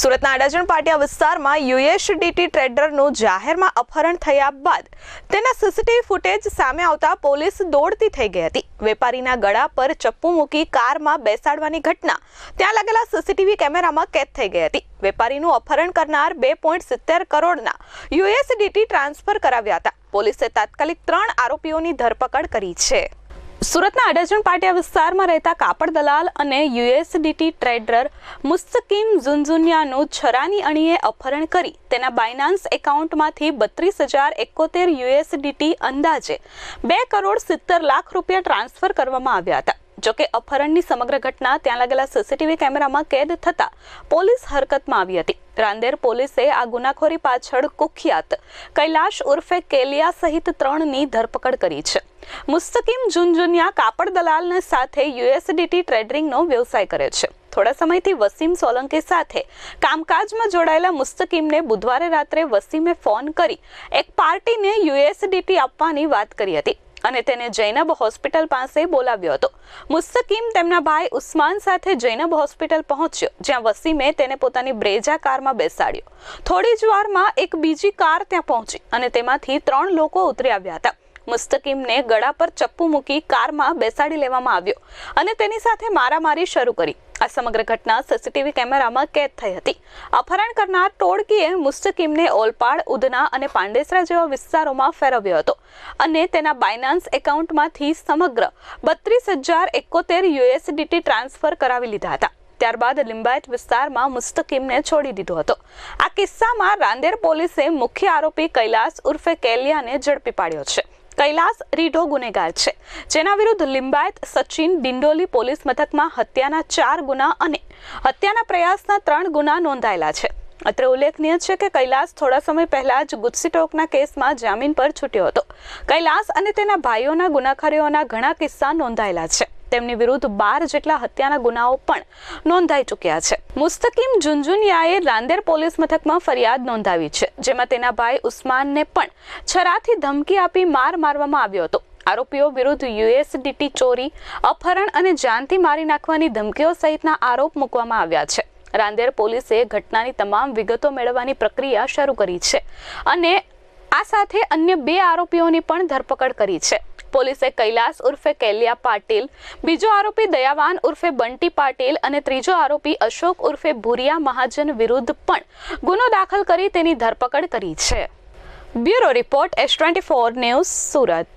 સુરતના અડાજણ પાટિયા વિસ્તારમાં યુએસડીટી ટ્રેડરનું જાહેરમાં અપહરણ થયા બાદ તેના સીસીટીવી ફૂટેજ સામે આવતા પોલીસ દોડતી થઈ ગઈ હતી. વેપારીના ગળા પર ચપ્પુ મૂકી કારમાં બેસાડવાની ઘટના ત્યાં લાગેલા સીસીટીવી કેમેરામાં કેદ થઈ ગઈ હતી. વેપારીનું અપહરણ કરનાર બે સિત્તેર કરોડના યુએસડીટી ટ્રાન્સફર કરાવ્યા હતા. પોલીસે તાત્કાલિક ત્રણ આરોપીઓની ધરપકડ કરી છે. સુરતના અડાજણ પાટિયા વિસ્તારમાં રહેતા કાપડ દલાલ અને યુએસડીટી ટ્રેડર મુસ્તકીમ ઝુનઝુનિયાનું છરાની અણીએ અપહરણ કરી. તેના બાયનાન્સ એકાઉન્ટમાંથી બત્રીસ હજાર એકોતેર યુએસડીટી અંદાજે બે કરોડ સિત્તેર લાખ રૂપિયા ટ્રાન્સફર કરવામાં આવ્યા હતા. જોકે અપહરણની સમગ્ર ઘટના ત્યાં લાગેલા સીસીટીવી કેમેરામાં કેદ થતા પોલીસ હરકતમાં આવી હતી. રાંદેર પોલીસે આ ગુનાખોરી પાછળ કુખ્યાત કૈલાશ ઉર્ફે કેલિયા સહિત ત્રણની ધરપકડ કરી છે. મુસ્તકીમ ઝુનઝુનિયા કાપડ દલાલને સાથે યુએસડીટી ટ્રેડરિંગનો વ્યવસાય કરે છે. થોડા સમયથી વસીમ સોલંકી સાથે કામકાજમાં જોડાયેલા મુસ્તકીમને બુધવારે રાત્રે વસીમે ફોન કરી એક પાર્ટીને યુએસડીટી આપવાની વાત કરી હતી અને તેને જૈનબ હોસ્પિટલ પાસે બોલાવ્યો હતો. મુસ્તકીમ તેમના ભાઈ ઉસ્માન સાથે જૈનબ હોસ્પિટલ પહોંચ્યો, જ્યાં વસીમે તેને પોતાની બ્રેજા કારમાં બેસાડ્યો. થોડી જ વારમાં એક બીજી કાર ત્યાં પહોંચી અને તેમાંથી ત્રણ લોકો ઉતરી આવ્યા હતા. મુસ્તકીમને ગળા પર ચપ્પુ મૂકી કારમાં બેસાડી લેવામાં આવ્યો અને તેની સાથે મારામારી શરૂ કરી. આ સમગ્ર ઘટના સીસીટીવી કેમેરામાં કેદ થઈ હતી. અપહરણ કરનાર ટોળકીએ મુસ્તકીમને ઓલપાડ, ઉધના અને પાંડેસરા જેવા વિસ્તારોમાં ફેરવ્યો હતો અને તેના બાયનાન્સ એકાઉન્ટમાંથી સમગ્ર બત્રીસ હજાર એકોતેર યુએસડીટી ટ્રાન્સફર કરાવી લીધા હતા. ત્યારબાદ લિંબાયત વિસ્તારમાં મુસ્તકીમને છોડી દીધો હતો. આ કિસ્સામાં રાંદેર પોલીસે મુખ્ય આરોપી કૈલાસ ઉર્ફે કેલિયાને ઝડપી પાડ્યો છે. કૈલાસ રીઢો ગુનેગાર છે. જેના વિરુદ્ધ લિંબાયત, સચિન, ડિંડોલી પોલીસ મથકમાં હત્યાના ચાર ગુના અને હત્યાના પ્રયાસના ત્રણ ગુના નોંધાયેલા છે. અત્રે ઉલ્લેખનીય છે કે કૈલાસ થોડા સમય પહેલા જ ગુજસીટોકના કેસમાં જામીન પર છૂટ્યો હતો. કૈલાસ અને તેના ભાઈઓના ગુનાખારીઓના ઘણા કિસ્સા નોંધાયેલા છે. તેમની વિરુદ્ધ બાર જેટલા હત્યાના ગુનાઓ પણ નોંધાઈ ચૂક્યા છે. મુસ્તકીમ ઝુંઝુનિયાએ રાંદેર પોલીસ મથકમાં ફરિયાદ નોંધાવી છે, જેમાં તેના ભાઈ ઉસ્માનને પણ છરાથી ધમકી આપી માર મારવામાં આવ્યો હતો. આરોપીઓ વિરુદ્ધ યુએસડીટી ચોરી, અપહરણ અને જાનથી મારી નાખવાની ધમકીઓ સહિતના આરોપ મૂકવામાં આવ્યા છે. રાંદેર પોલીસે ઘટનાની તમામ વિગતો મેળવવાની પ્રક્રિયા શરૂ કરી છે અને આ સાથે અન્ય બે આરોપીઓની પણ ધરપકડ કરી છે. પોલીસે કૈલાસ ઉર્ફે કેલિયા પાટીલ, બીજો આરોપી દયાવાન ઉર્ફે બંટી પાટીલ અને ત્રીજો આરોપી અશોક ઉર્ફે ભુરિયા મહાજન વિરુદ્ધ પણ ગુનો દાખલ કરી તેની ધરપકડ કરી છે. Bureau report S twenty four news Surat.